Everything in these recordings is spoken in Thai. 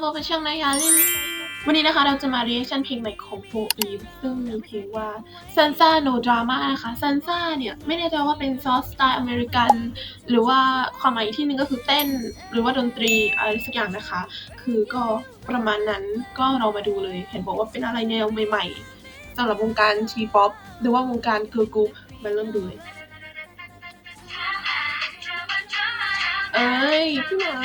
โบเป็นช่องนายาลินวันนี้นะคะเราจะมา reaction เพลงใหม่ของโฟอีฟซึ่งมีเพลงว่า Sansa No Drama นะคะ Sansa เนี่ย ไม่แน่ใจว่าเป็นซอสสไตล์อเมริกัน หรือว่าความหมายอีกที่หนึงก็คือเต้น หรือว่าดนตรีอะไรสักอย่างนะคะ คือก็ประมาณนั้นก็เรามาดูเลย เห็นบอกว่าเป็นอะไรแนวใหม่ๆสำหรับวงการทีป๊อปหรือว่าวงการเกิร์ลกรุ๊ปมาเริ่มดูเลยเอ้ยพี่ไม้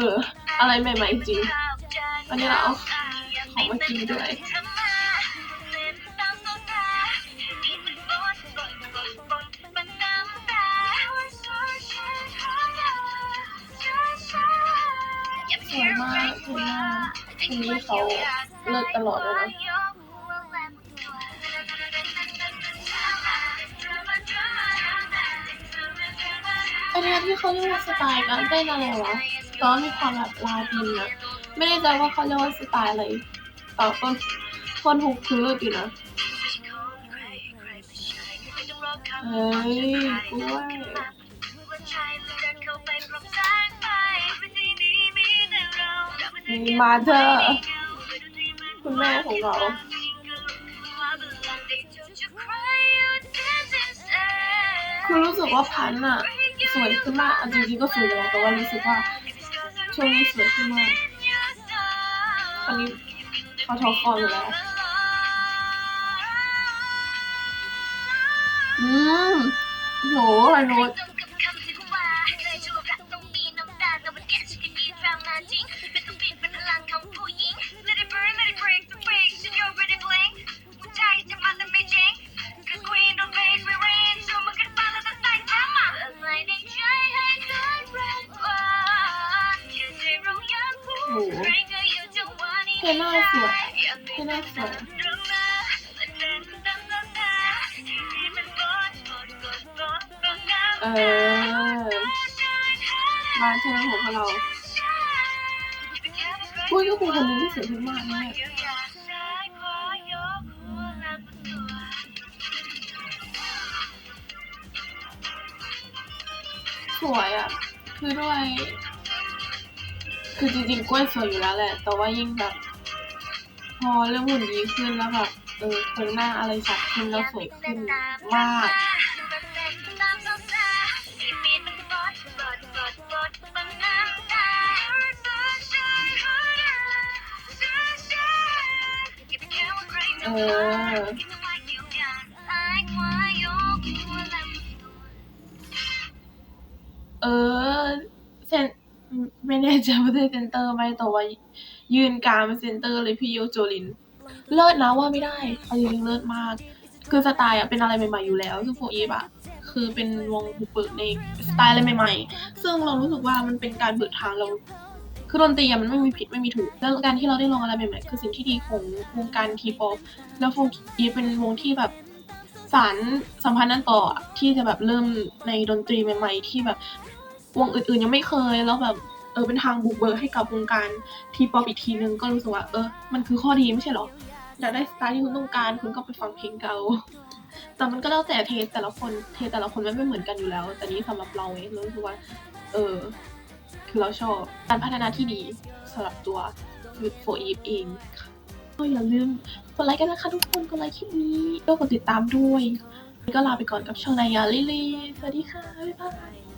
อออะไรใหม่ ๆ จริงวันนี้เราเอาของมากินด้วยสวยมากสวยมากทีนี้เขาเลิกตลอดเลยนะ เนี้ยที่เขาเรียกว่าสไตล์การเต้นอะไรวะตอนมีความแบบลาตินนะไม่แน่ใจว่าเขาเรียกว่าสไตล์อะไรแต่ต้นต้นฮุกคือเลิศอยู่นะเฮ้ยกล้วยมีมาเธอร์คุณแม่ของเราคือรู้สึกว่าพันธุ์อะ สวยขึ้นมากจริงๆก็สวยอยู่แล้วแต่ว่ารู้สึกว่าช่วงนี้สวยขึ้นมากอันนี้เขาทอคออยู่แล้วอืมโหไฮโน้ต เทน่าสวยเทน่าสวยเออมาเธอของเราพูดก็คือคนนึงที่สวยมากนะเนี่ยสวยอะ คือด้วย คือจริงๆกล้วยสวยอยู่แล้วแหละ แต่ว่ายิ่งแบบ พอเรื่องหุ่นดีขึ้นแล้วแบบเออโครงหน้าอะไรชัดขึ้นแล้วสวยขึ้นมากเออเออเซน ไม่แน่ใจว่าได้เซนเตอร์ไหมแต่ว่ายืนกลางเป็นเซนเตอร์เลยพี่โยโจลิน เลิศนะว่าไม่ได้เอาจริงๆเลิศมาก คือสไตล์อะเป็นอะไรใหม่ๆอยู่แล้วคือโฟอีฟอะคือเป็นวงบุกเบิกในสไตล์อะไรใหม่ๆ ซึ่งเรารู้สึกว่ามันเป็นการเปิดทางเราคือดนตรีอะมันไม่มีผิดไม่มีถูก แล้วการที่เราได้ลองอะไรใหม่ๆคือสิ่งที่ดีของวงการทีป๊อปแล้วโฟอีฟเป็นวงที่แบบสารสัมพันธ์นั้นต่ออะที่จะแบบเริ่มในดนตรีใหม่ ๆ ที่แบบ วงอื่นๆยังไม่เคยแล้วแบบเออเป็นทางบุกเบิกให้กับวงการทีป๊อปอีกทีนึงก็รู้สึกว่าเออมันคือข้อดีไม่ใช่หรออยากได้สไตล์ที่คุณต้องการคุณก็ไปฟังเพลงเก่าแต่มันก็แล้วแต่เทสแต่ละคนเทสแต่ละคนมันไม่เหมือนกันอยู่แล้ว แต่นี้สำหรับเราเองรู้สึกว่า เออ คือเราชอบการพัฒนาที่ดีสำหรับตัวโฟอีฟเองค่ะก็อย่าลืมกดไลค์กันนะคะทุกคนกดไลค์คลิปนี้ก็กดติดตามด้วยก็ลาไปก่อนกับช่องนายาลิลี่สวัสดีค่ะบ๊ายบาย